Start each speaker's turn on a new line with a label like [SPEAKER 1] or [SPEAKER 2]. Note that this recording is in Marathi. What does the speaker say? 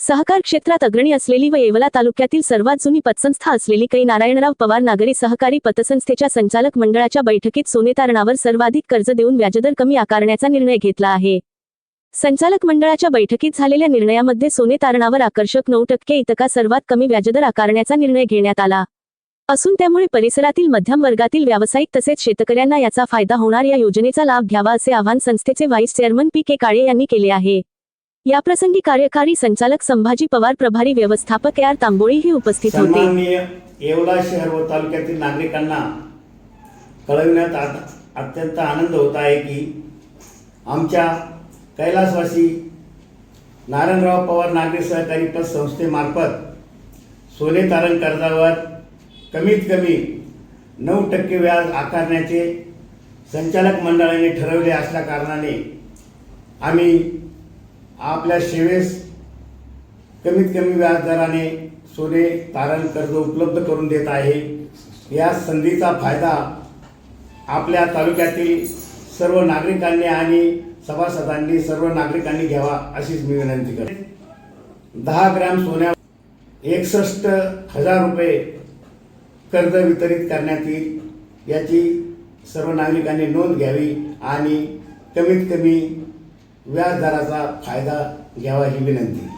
[SPEAKER 1] सहकार क्षेत्रात अग्रणी असलेली व येवला तालुक्यातील सर्वात जुनी पतसंस्था असलेली कै नारायणराव पवार नागरी सहकारी पतसंस्थेच्या संचालक मंडळाच्या बैठकीत सोनेतारणावर सर्वाधिक कर्ज देऊन व्याजदर कमी आकारण्याचा निर्णय घेतला आहे. संचालक मंडळाच्या बैठकीत झालेल्या निर्णयामध्ये सोने तारणावर आकर्षक नऊ टक्के इतका सर्वात कमी व्याजदर आकारण्याचा निर्णय घेण्यात आला. असून त्यामुळे परिसरातील मध्यम वर्गातील व्यावसायिक तसेच शेतकऱ्यांना याचा फायदा होणार या योजनेचा लाभ घ्यावा असे आवाहन संस्थेचे vice chairman P K Kale यांनी केले आहे. याप्रसंगी कार्यकारी संचालक संभाजी पवार प्रभारी व्यवस्थापक आर तांबोळी ही उपस्थित होते.
[SPEAKER 2] येवला शहर व तालुक्यातील नागरिकांना कळविण्यात अत्यंत आनंद होत आहे की आमच्या कैलासवासी नारायणराव पवार नागरी सहकारी पतसंस्थेमार्फत सोने तारण कर्जावर कमीत कमी नऊ टक्के व्याज आकारण्याचे संचालक मंडळाने ठरवले असल्या कारणाने आम्ही आपल्या सेवेस कमीत कमी व्याज दराने सोने तारण कर्ज उपलब्ध करून देत आहे. या संधीचा फायदा आपल्या तालुक्यातील सर्व नागरिकांनी आणि सभासदांनी सर्व नागरिकांनी घ्यावा अशीच मी विनंती करते. दहा ग्रॅम सोन्या एकसष्ट हजार रुपये कर्ज वितरित करण्यात येईल. याची सर्व नागरिकांनी नोंद घ्यावी आणि कमीत कमी व्याजदराचा फायदा घ्यावा ही विनंती.